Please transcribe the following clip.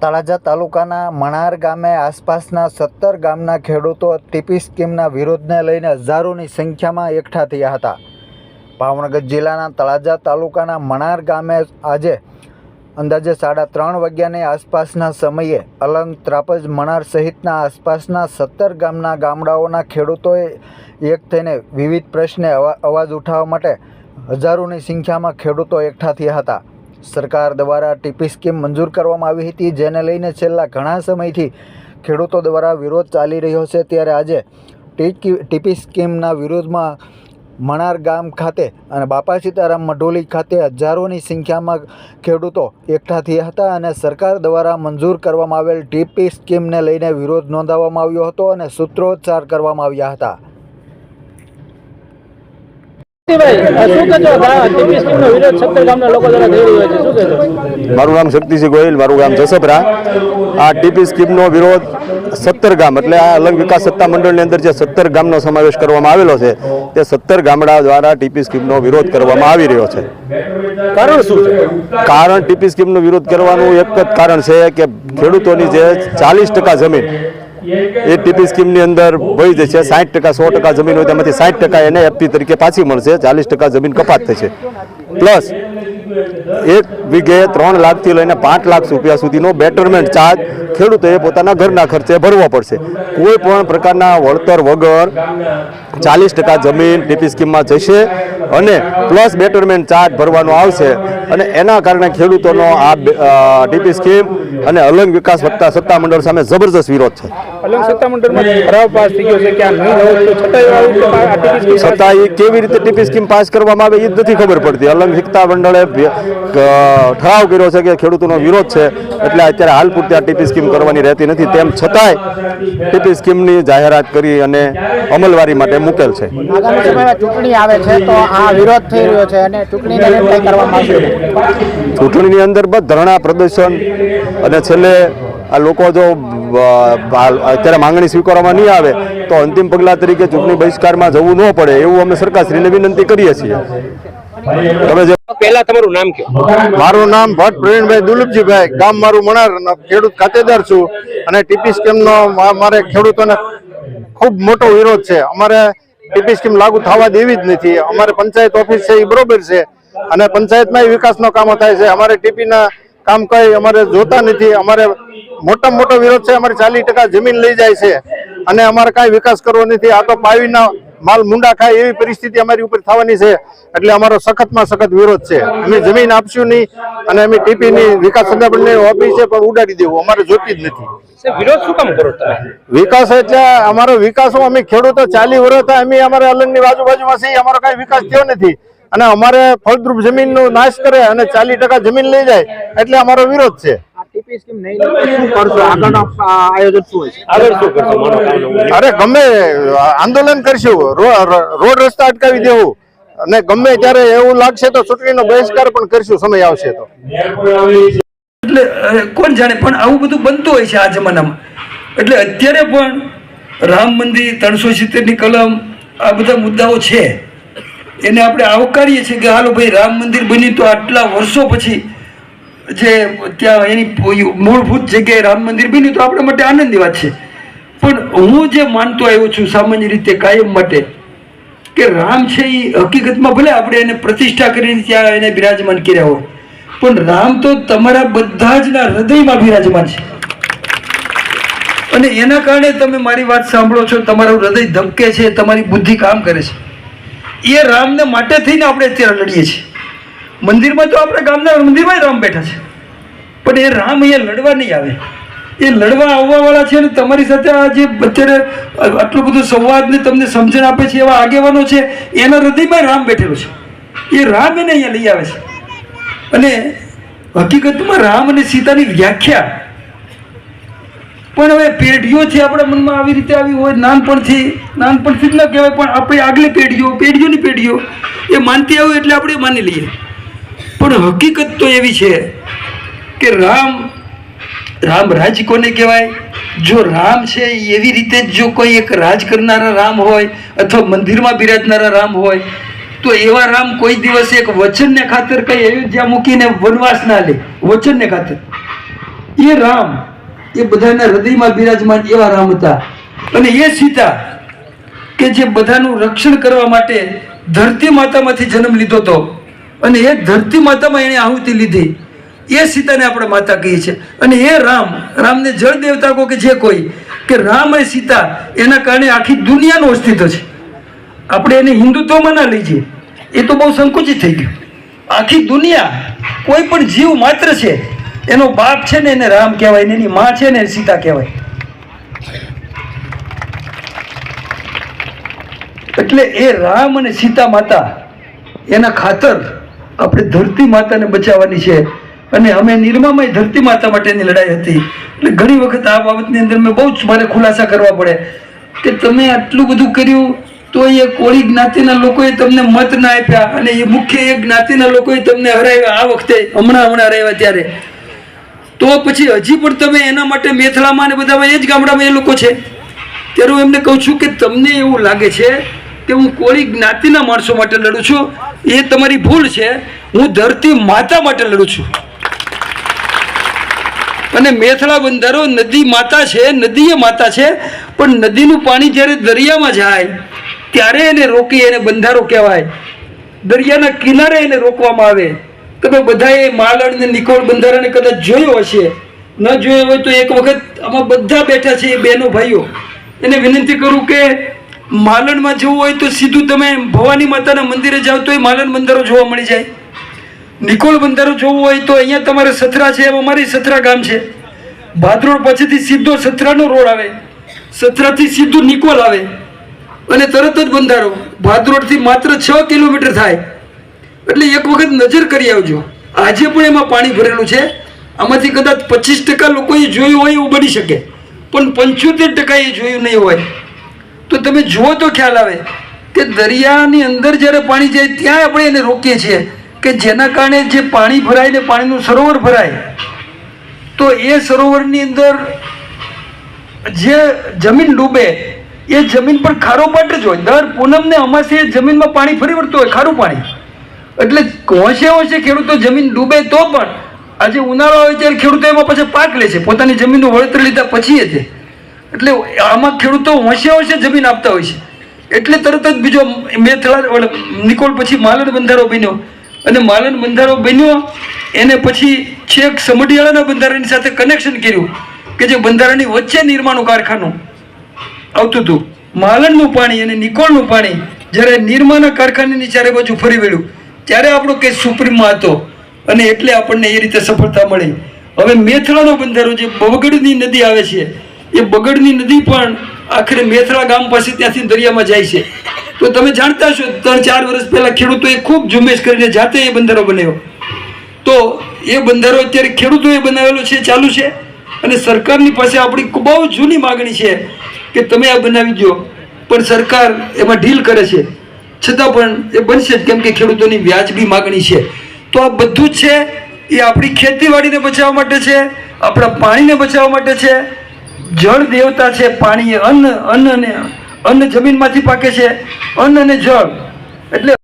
તળાજા તાલુકાના મણાર ગામે આસપાસના સત્તર ગામના ખેડૂતો ટીપી સ્કીમના વિરોધને લઈને હજારોની સંખ્યામાં એકઠા થયા હતા. ભાવનગર જિલ્લાના તળાજા તાલુકાના મણાર ગામે આજે અંદાજે સાડા ત્રણ વાગ્યાની આસપાસના સમયે અલંગ ત્રાપજ મણાર સહિતના આસપાસના સત્તર ગામના ગામડાઓના ખેડૂતોએ એક થઈને વિવિધ પ્રશ્ને અવા- અવાજ ઉઠાવવા માટે હજારોની સંખ્યામાં ખેડૂતો એકઠા થયા હતા. સરકાર દ્વારા ટીપી સ્કીમ મંજૂર કરવામાં આવી હતી, જેને લઈને છેલ્લા ઘણા સમયથી ખેડૂતો દ્વારા વિરોધ ચાલી રહ્યો છે. ત્યારે આજે ટીપી સ્કીમના વિરોધમાં મણાર ગામ ખાતે અને બાપા સીતારામ મઢોલી ખાતે હજારોની સંખ્યામાં ખેડૂતો એકઠા થયા હતા અને સરકાર દ્વારા મંજૂર કરવામાં આવેલ ટીપી સ્કીમને લઈને વિરોધ નોંધાવવામાં આવ્યો હતો અને સૂત્રોચ્ચાર કરવામાં આવ્યા હતા ભાઈ શું કહેશો ગા- ટીપી સ્કીમનો વિરોધ સત્તર ગામના લોકો દ્વારા થઈ રહ્યો છે શું કહેશો મારું નામ શક્તિસિંહ ગોહિલ મારું ગામ જસપરા. આ ટીપી સ્કીમનો વિરોધ સત્તર ગામ એટલે આ અલંગ વિકાસ સત્તા મંડળની અંદર જે સત્તર ગામનો સમાવેશ કરવામાં આવેલો છે તે સત્તર ગામડા દ્વારા ટીપી સ્કીમનો વિરોધ કરવામાં આવી રહ્યો છે. કારણ શું છે? કારણ ટીપી સ્કીમનો વિરોધ કરવાનું એક જ કારણ છે કે ખેડૂતોની જે ચાલીસ ટકા જમીન એ ટીપી સ્કીમની અંદર વહી જશે સાઠ ટકા, સો ટકા જમીન હોય તેમાંથી સાઠ ટકા એને એફપી તરીકે પાછી મળશે, ચાલીસ ટકા જમીન કપાત થશે. પ્લસ એક વીઘે ત્રણ લાખથી લઈને પાંચ લાખ રૂપિયા સુધીનો બેટરમેન્ટ ચાર્જ ખેડૂતોએ પોતાના ઘરના ખર્ચે ભરવો પડશે. કોઈ પણ પ્રકારના વળતર વગર ચાલીસ ટકા જમીન ટીપી સ્કીમમાં જશે અને પ્લસ બેટરમેન્ટ ચાર્જ ભરવાનો આવશે અને એના કારણે ખેડૂતોનો આ ટીપી સ્કીમ અને અલંગ વિકાસ વત્તા સત્તામંડળ સામે જબરજસ્ત વિરોધ છે. અલંગ સત્તા ઠરાવ પાસ થઈ ગયો છે કે આ નહીં હોવું તો છતાંય આવી રીતે આ ટીપી સ્કીમ પાસ છતાં એ કેવી રીતે ટીપી સ્કીમ પાસ કરવામાં આવે એ જ નથી ખબર પડતી. અલંગ વિકતા મંડળે ઠરાવ કર્યો છે કે ખેડૂતોનો વિરોધ છે. એટલે અત્યારે હાલ પૂરતી આ ટીપી સ્કીમ કરવાની રહેતી નથી. તેમ છતાંય પીપી સ્કીમની જાહેરાત કરી અને અમલવારી માટે મૂકેલ છે. આગામી સમયમાં ચૂંટણી આવે છે તો આ વિરોધ થઈ રહ્યો છે અને ચૂંટણીને કંઈ કરવામાં આવશે. ચૂંટણીની અંદર બસ ધરણા પ્રદર્શન અને છેલ્લે આ લોકો જો અત્યારે માંગણી સ્વીકારવામાં નહીં આવે તો અંતિમ પગલાં તરીકે ચૂંટણી બહિષ્કારમાં જવું ન પડે એવું અમે સરકારશ્રીને વિનંતી કરીએ છીએ. તમે જે પહેલા તમારું નામ કયો? મારું નામ ભટ્ટ પ્રવીણભાઈ દુલીપજીભાઈ. ગામ મારું મણાર ખેડૂત ખાતેદાર છું. અને ટીપી સ્કીમનો મારે ખેડૂતોને ખૂબ મોટો વિરોધ છે. અમારે ટીપી સ્કીમ લાગુ થવા દેવી જ નથી. અમારે પંચાયત ઓફિસ છે એ બરોબર છે. અને પંચાયતમાં વિકાસનો કામો થાય છે. અમારે ટીપીના કામ કઈ અમારે જોતા નથી. અમારે મોટા મોટો વિરોધ છે. અમારે ચાલીસ ટકા જમીન લઈ જાય છે. અને અમારે કાંઈ વિકાસ કરવો નથી. આ તો પાવીના માલ મુંડા ખાય એવી પરિસ્થિતિ અમારી ઉપર થવાની છે. એટલે અમારો સખતમાં સખત વિરોધ છે. અમે જમીન આપશું નહીં અને અમે ટીપીની વિકાસ સંદાપનની ઓફિસ છે પણ ઉડાડી દેવું. અમારે જોતી જ નથી. વિરોધ શું કામ કરો તમે? વિકાસ એટલે અમારો વિકાસ અમે ખેડૂતો ચાલી વર્ષ અમે અમારે અલંગની બાજુબાજુમાં છે અમારો કઈ વિકાસ થયો નથી. અને અમારે ફળદ્રુપ જમીનનો નાશ કરે અને ચાલીસ ટકા જમીન લઈ જાય એટલે અમારો વિરોધ છે. ટીપી સ્કીમ નહીં શું કરશો આગળનો આયોજન શું હોય? આગળ શું કરશો? મારો અરે ગમે આંદોલન કરશું. રોડ રસ્તા અટકાવી દેવું. અને ગમે ત્યારે એવું લાગશે તો ચૂંટણીનો બહિષ્કાર પણ કરશું. સમય આવશે તો. એટલે કોણ જાણે પણ આવું બધું બનતું હોય છે આ જમાનામાં. એટલે અત્યારે પણ રામ મંદિર ત્રણસો સિત્તેરની કલમ આ બધા મુદ્દાઓ છે. એને આપણે આવકારીએ છીએ કે હાલો ભાઈ રામ મંદિર બન્યું તો આટલા વર્ષો પછી જે ત્યાં એની મૂળભૂત જગ્યાએ રામ મંદિર બન્યું તો આપણા માટે આનંદની વાત છે. પણ હું જે માનતો આવ્યો છું સામાન્ય રીતે કાયમ માટે કે રામ છે એ હકીકતમાં ભલે આપણે એને પ્રતિષ્ઠા કરીને ત્યાં એને બિરાજમાન કર્યા હોય, પણ રામ તો તમારા બધા જ ના હૃદયમાં બિરાજમાન છે. અને એના કારણે તમે મારી વાત સાંભળો છો, તમારું હૃદય ધબકે છે, તમારી બુદ્ધિ કામ કરે છે. એ રામને માટે થઈને આપણે અત્યારે લડીએ છીએ. મંદિરમાં તો આપણા ગામના મંદિરમાં રામ બેઠા છે. પણ એ રામ અહીંયા લડવા નહીં આવે. એ લડવા આવવાવાળા છે ને તમારી સાથે આ જે અત્યારે આટલો બધો સંવાદને તમને સમજણ આપે છે એવા આગેવાનો છે, એના હૃદયમાં રામ બેઠેલો છે. એ રામ એને અહીંયા લઈ આવે છે. અને હકીકતમાં રામ અને સીતાની વ્યાખ્યા પણ હવે પેઢીઓથી આપણા મનમાં આવી રીતે આવી હોય, નાનપણથી નાનપણથી જ ન કહેવાય, પણ આપણી આગલી પેઢીઓ, પેઢીઓની પેઢીઓ એ માનતી આવ્યું એટલે આપણે માની લઈએ. પણ હકીકત તો એવી છે કે રામ રામ રાજ કોને કહેવાય? જો રામ છે એવી રીતે જ જો કોઈ એક રાજ કરનારા રામ હોય અથવા મંદિરમાં બિરાજનારા રામ હોય, તો એવા રામ કોઈ દિવસ એક વચનને ખાતર કઈ અયોધ્યા મૂકીને વનવાસ ના લે, વચનને ખાતર. એ રામ, એ બધાના હૃદયમાં બિરાજમાન એવા રામ હતા. અને એ સીતા કે જે બધાનું રક્ષણ કરવા માટે ધરતી માતામાંથી જન્મ લીધો હતો. અને એ ધરતી માતામાં એણે આહુતિ લીધી. એ સીતાને આપણે માતા કહીએ છીએ. અને એ રામ, રામને જળ દેવતા કહો કે જે કોઈ, કે રામ અને સીતા એના કારણે આખી દુનિયાનું અસ્તિત્વ છે. આપણે એને હિન્દુત્વમાં ના લઈ જઈએ. એ તો બહુ સંકુચિત થઈ ગયું. આખી દુનિયા કોઈ પણ જીવ માત્ર છે, એનો બાપ છે ને એને રામ કહેવાય ને એની માં છે ને સીતા કહેવાય. એટલે એ રામ અને સીતા માતા એના ખાતર આપણે ધરતી માતાને બચાવવાની છે. અને અમે નિર્મામય ધરતી માતા માટેની લડાઈ હતી. એટલે ઘણી વખત આ બાબતની અંદર મેં બહુ જ મારે ખુલાસા કરવા પડે. કે તમે આટલું બધું કર્યું, તો એ કોળી જ્ઞાતિના લોકોએ તમને મત ના આપ્યા અને એ મુખ્ય એ જ્ઞાતિના લોકોએ તમને હરાવ્યા આ વખતે, હમણાં હમણાં હરાવ્યા ત્યારે. તો પછી હજી પણ તમે એના માટે મેથલામાં ને બધામાં એ જ ગામડામાં એ લોકો છે. ત્યારે હું એમને કહું છું કે તમને એવું લાગે છે કે હું કોળી જ્ઞાતિના માણસો માટે લડું છું. એ તમારી ભૂલ છે. હું ધરતી માતા માટે લડું છું. અને મેથળા બંધારો નદી માતા છે નદી માતા છે. પણ નદીનું પાણી જ્યારે દરિયામાં જાય, ત્યારે એને રોકી એને બંધારો કહેવાય. દરિયાના કિનારે એને રોકવામાં આવે. તમે બધાએ માલણ ને નિકોળ બંધારાને કદાચ જોયો હશે. ન જોયો હોય તો એક વખત આમાં બધા બેઠા છે એ બહેનો ભાઈઓ. એને વિનંતી કરું કે માલણમાં જવું હોય તો સીધું તમે ભવાની માતાના મંદિરે જાઓ તો એ માલણ બંધારો જોવા મળી જાય. નિકોલ બંધારો જોવું હોય તો અહીંયા તમારે સથરા છે અમારી સથરા ગામ છે. ભાદરોડ પાસેથી સીધો સથરાનો રોડ આવે. સથરાથી સીધું નિકોલ આવે. અને તરત જ બંધારો. ભાદરોડથી માત્ર છ કિલોમીટર થાય. એટલે એક વખત નજર કરી આવજો. આજે પણ એમાં પાણી ભરેલું છે. આમાંથી કદાચ પચીસ ટકા લોકોએ જોયું હોય એવું બની શકે. પણ પંચોતેર ટકા એ જોયું નહીં હોય. તો તમે જુઓ તો ખ્યાલ આવે કે દરિયાની અંદર જ્યારે પાણી જાય ત્યાં આપણે એને રોકીએ છીએ કે જેના કારણે જે પાણી ભરાય ને પાણીનું સરોવર ભરાય, તો એ સરોવરની અંદર જે જમીન ડૂબે, એ જમીન પર ખારો પાટ જ હોય. દર પૂનમને અમાસે એ જમીનમાં પાણી ફરી વળતું હોય, ખારું પાણી. એટલે હોશે હોશે ખેડૂતો જમીન ડૂબે તો પણ આજે ઉનાળો હોય ત્યારે ખેડૂતો એમાં પછી પાક લે છે. પોતાની જમીનનું વળતર લીધા પછી એ તે એટલે આમાં ખેડૂતો હોંશે હોંશે જમીન આપતા હોય છે. એટલે તરત જ બીજો મેથળા નિકોલ પછી માલણ બંધારો બન્યો. અને માલણ બંધારો બન્યો, એને પછી છેક સમઢિયાળાના બંધારાની સાથે કનેક્શન કર્યું કે જે બંધારાની વચ્ચે નિર્માણનું કારખાનું આવતું હતું. માલણનું પાણી અને નિકોલનું પાણી જ્યારે નિર્માના કારખાનાની ચારે બાજુ ફરી વળ્યું, ત્યારે આપણો કેસ સુપ્રીમમાં હતો અને એટલે આપણને એ રીતે સફળતા મળી. હવે મેથળાનો બંધારો જે બવગડની નદી આવે છે એ બગડની નદી પણ આખરે મેથળા ગામ પાસે ત્યાંથી દરિયામાં જાય છે. તો તમે જાણતા છો ત્રણ ચાર વર્ષ પહેલાં ખેડૂતોએ ખૂબ ઝુંબેશ કરીને જાતે એ બંદરો બનાવ્યો. તો એ બંદરો અત્યારે ખેડૂતોએ બનાવેલો છે, ચાલુ છે. અને સરકારની પાસે આપણી બહુ જૂની માગણી છે કે તમે આ બનાવી દો પણ સરકાર એમાં ઢીલ કરે છે. છતાં પણ એ બનશે જ, કેમ કે ખેડૂતોની વ્યાજબી માગણી છે. તો આ બધું જ છે, એ આપણી ખેતીવાડીને બચાવવા માટે છે, આપણા પાણીને બચાવવા માટે છે જળ દેવતા છે, પાણી અન્ન અન્ન અને અન્ન જમીનમાંથી પાકે છે અન્ન અને જળ. એટલે